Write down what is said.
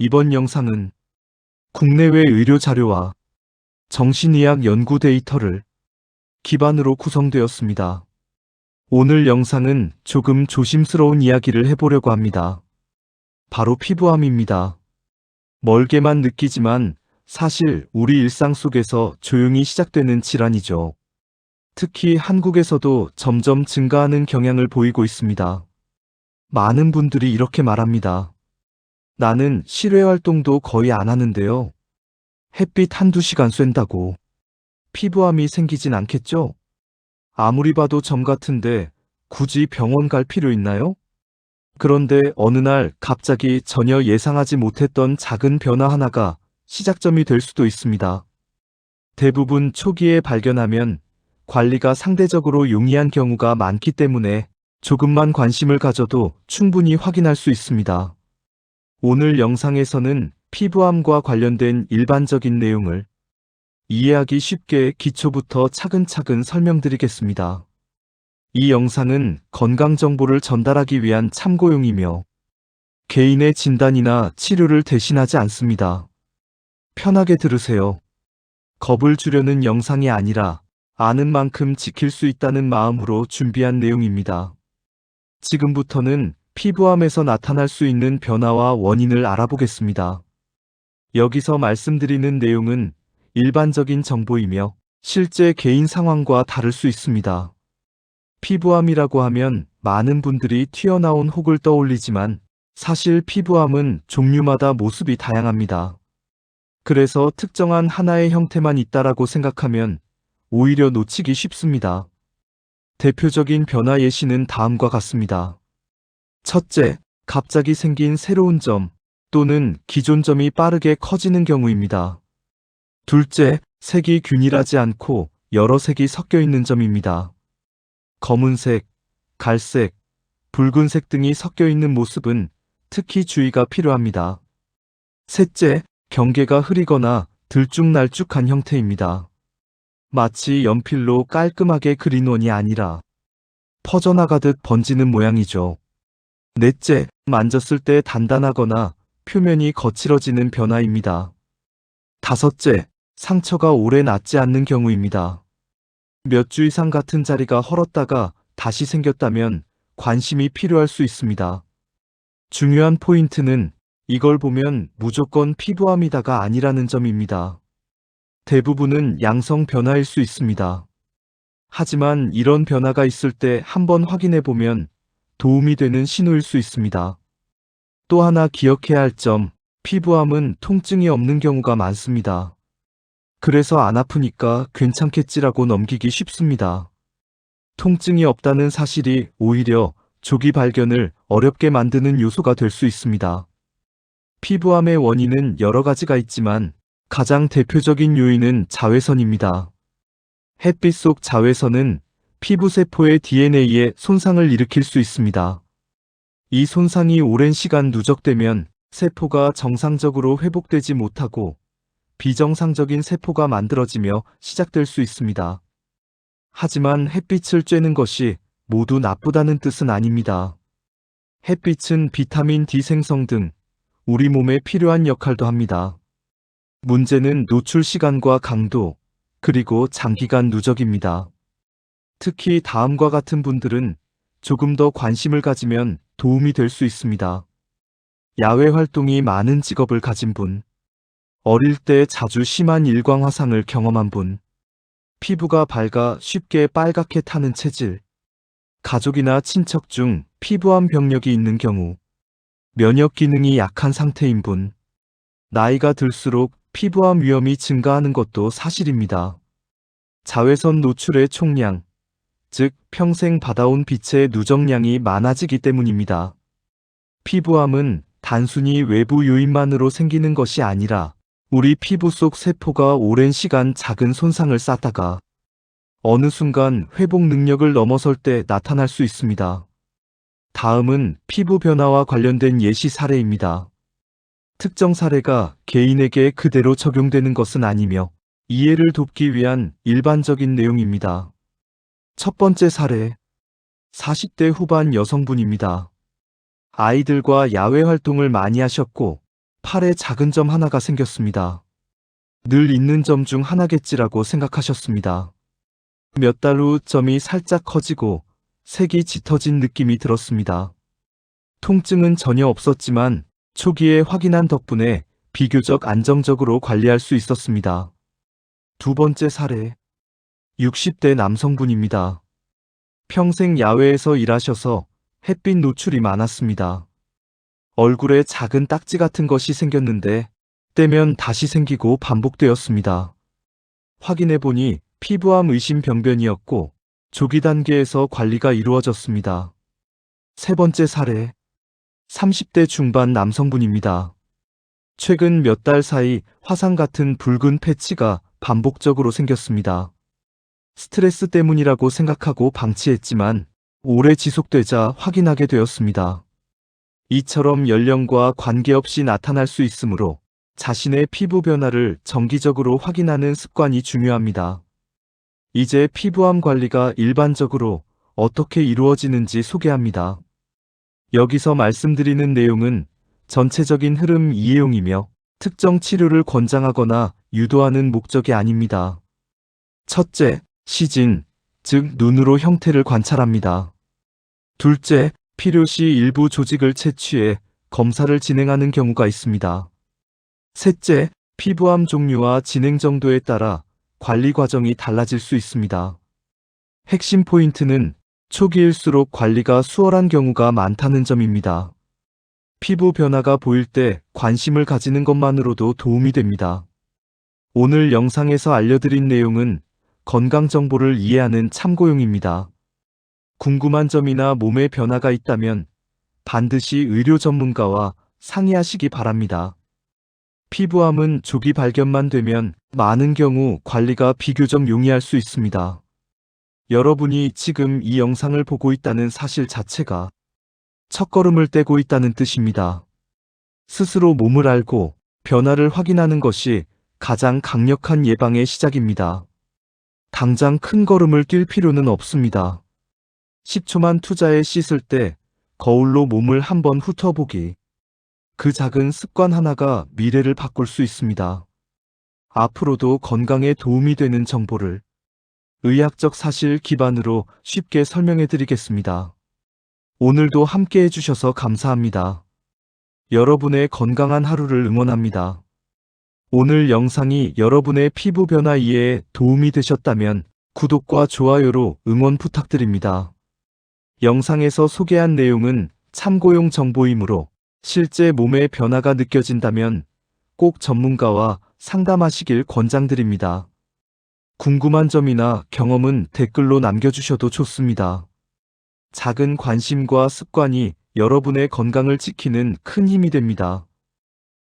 이번 영상은 국내외 의료 자료와 정신의학 연구 데이터를 기반으로 구성되었습니다. 오늘 영상은 조금 조심스러운 이야기를 해보려고 합니다. 바로 피부암입니다. 멀게만 느끼지만 사실 우리 일상 속에서 조용히 시작되는 질환이죠. 특히 한국에서도 점점 증가하는 경향을 보이고 있습니다. 많은 분들이 이렇게 말합니다. 나는 실외 활동도 거의 안 하는데요. 햇빛 한두 시간 쐰다고. 피부암이 생기진 않겠죠? 아무리 봐도 점 같은데 굳이 병원 갈 필요 있나요? 그런데 어느 날 갑자기 전혀 예상하지 못했던 작은 변화 하나가 시작점이 될 수도 있습니다. 대부분 초기에 발견하면 관리가 상대적으로 용이한 경우가 많기 때문에 조금만 관심을 가져도 충분히 확인할 수 있습니다. 오늘 영상에서는 피부암과 관련된 일반적인 내용을 이해하기 쉽게 기초부터 차근차근 설명드리겠습니다. 이 영상은 건강 정보를 전달하기 위한 참고용이며 개인의 진단이나 치료를 대신하지 않습니다. 편하게 들으세요. 겁을 주려는 영상이 아니라 아는 만큼 지킬 수 있다는 마음으로 준비한 내용입니다. 지금부터는 피부암에서 나타날 수 있는 변화와 원인을 알아보겠습니다. 여기서 말씀드리는 내용은 일반적인 정보이며 실제 개인 상황과 다를 수 있습니다. 피부암이라고 하면 많은 분들이 튀어나온 혹을 떠올리지만 사실 피부암은 종류마다 모습이 다양합니다. 그래서 특정한 하나의 형태만 있다라고 생각하면 오히려 놓치기 쉽습니다. 대표적인 변화 예시는 다음과 같습니다. 첫째, 갑자기 생긴 새로운 점 또는 기존 점이 빠르게 커지는 경우입니다. 둘째, 색이 균일하지 않고 여러 색이 섞여 있는 점입니다. 검은색, 갈색, 붉은색 등이 섞여 있는 모습은 특히 주의가 필요합니다. 셋째, 경계가 흐리거나 들쭉날쭉한 형태입니다. 마치 연필로 깔끔하게 그린 원이 아니라 퍼져나가듯 번지는 모양이죠. 넷째, 만졌을 때 단단하거나 표면이 거칠어지는 변화입니다. 다섯째, 상처가 오래 낫지 않는 경우입니다. 몇 주 이상 같은 자리가 헐었다가 다시 생겼다면 관심이 필요할 수 있습니다. 중요한 포인트는 이걸 보면 무조건 피부암이다가 아니라는 점입니다. 대부분은 양성 변화일 수 있습니다. 하지만 이런 변화가 있을 때 한번 확인해 보면 도움이 되는 신호일 수 있습니다. 또 하나 기억해야 할 점, 피부암은 통증이 없는 경우가 많습니다. 그래서 안 아프니까 괜찮겠지라고 넘기기 쉽습니다. 통증이 없다는 사실이 오히려 조기 발견을 어렵게 만드는 요소가 될 수 있습니다. 피부암의 원인은 여러 가지가 있지만 가장 대표적인 요인은 자외선입니다. 햇빛 속 자외선은 피부세포의 DNA에 손상을 일으킬 수 있습니다. 이 손상이 오랜 시간 누적되면 세포가 정상적으로 회복되지 못하고 비정상적인 세포가 만들어지며 시작될 수 있습니다. 하지만 햇빛을 쬐는 것이 모두 나쁘다는 뜻은 아닙니다. 햇빛은 비타민 D 생성 등 우리 몸에 필요한 역할도 합니다. 문제는 노출 시간과 강도, 그리고 장기간 누적입니다. 특히 다음과 같은 분들은 조금 더 관심을 가지면 도움이 될 수 있습니다. 야외 활동이 많은 직업을 가진 분, 어릴 때 자주 심한 일광 화상을 경험한 분, 피부가 밝아 쉽게 빨갛게 타는 체질, 가족이나 친척 중 피부암 병력이 있는 경우, 면역 기능이 약한 상태인 분, 나이가 들수록 피부암 위험이 증가하는 것도 사실입니다. 자외선 노출의 총량, 즉 평생 받아온 빛의 누적량이 많아지기 때문입니다. 피부암은 단순히 외부 요인만으로 생기는 것이 아니라 우리 피부 속 세포가 오랜 시간 작은 손상을 쌓다가 어느 순간 회복 능력을 넘어설 때 나타날 수 있습니다. 다음은 피부 변화와 관련된 예시 사례입니다. 특정 사례가 개인에게 그대로 적용되는 것은 아니며 이해를 돕기 위한 일반적인 내용입니다. 첫 번째 사례. 40대 후반 여성분입니다. 아이들과 야외 활동을 많이 하셨고 팔에 작은 점 하나가 생겼습니다. 늘 있는 점 중 하나겠지라고 생각하셨습니다. 몇 달 후 점이 살짝 커지고 색이 짙어진 느낌이 들었습니다. 통증은 전혀 없었지만 초기에 확인한 덕분에 비교적 안정적으로 관리할 수 있었습니다. 두 번째 사례. 60대 남성분입니다. 평생 야외에서 일하셔서 햇빛 노출이 많았습니다. 얼굴에 작은 딱지 같은 것이 생겼는데 떼면 다시 생기고 반복되었습니다. 확인해 보니 피부암 의심 병변이었고 조기 단계에서 관리가 이루어졌습니다. 세 번째 사례. 30대 중반 남성분입니다. 최근 몇 달 사이 화상 같은 붉은 패치가 반복적으로 생겼습니다. 스트레스 때문이라고 생각하고 방치했지만 오래 지속되자 확인하게 되었습니다. 이처럼 연령과 관계없이 나타날 수 있으므로 자신의 피부 변화를 정기적으로 확인하는 습관이 중요합니다. 이제 피부암 관리가 일반적으로 어떻게 이루어지는지 소개합니다. 여기서 말씀드리는 내용은 전체적인 흐름 이해용이며 특정 치료를 권장하거나 유도하는 목적이 아닙니다. 첫째, 시진, 즉 눈으로 형태를 관찰합니다. 둘째, 필요시 일부 조직을 채취해 검사를 진행하는 경우가 있습니다. 셋째, 피부암 종류와 진행 정도에 따라 관리 과정이 달라질 수 있습니다. 핵심 포인트는 초기일수록 관리가 수월한 경우가 많다는 점입니다. 피부 변화가 보일 때 관심을 가지는 것만으로도 도움이 됩니다. 오늘 영상에서 알려드린 내용은 건강 정보를 이해하는 참고용입니다. 궁금한 점이나 몸에 변화가 있다면 반드시 의료 전문가와 상의하시기 바랍니다. 피부암은 조기 발견만 되면 많은 경우 관리가 비교적 용이할 수 있습니다. 여러분이 지금 이 영상을 보고 있다는 사실 자체가 첫걸음을 떼고 있다는 뜻입니다. 스스로 몸을 알고 변화를 확인하는 것이 가장 강력한 예방의 시작입니다. 당장 큰 걸음을 뛸 필요는 없습니다. 10초만 투자해 씻을 때 거울로 몸을 한번 훑어보기. 그 작은 습관 하나가 미래를 바꿀 수 있습니다. 앞으로도 건강에 도움이 되는 정보를 의학적 사실 기반으로 쉽게 설명해 드리겠습니다. 오늘도 함께 해주셔서 감사합니다. 여러분의 건강한 하루를 응원합니다. 오늘 영상이 여러분의 피부 변화 이해에 도움이 되셨다면 구독과 좋아요로 응원 부탁드립니다. 영상에서 소개한 내용은 참고용 정보이므로 실제 몸의 변화가 느껴진다면 꼭 전문가와 상담하시길 권장드립니다. 궁금한 점이나 경험은 댓글로 남겨주셔도 좋습니다. 작은 관심과 습관이 여러분의 건강을 지키는 큰 힘이 됩니다.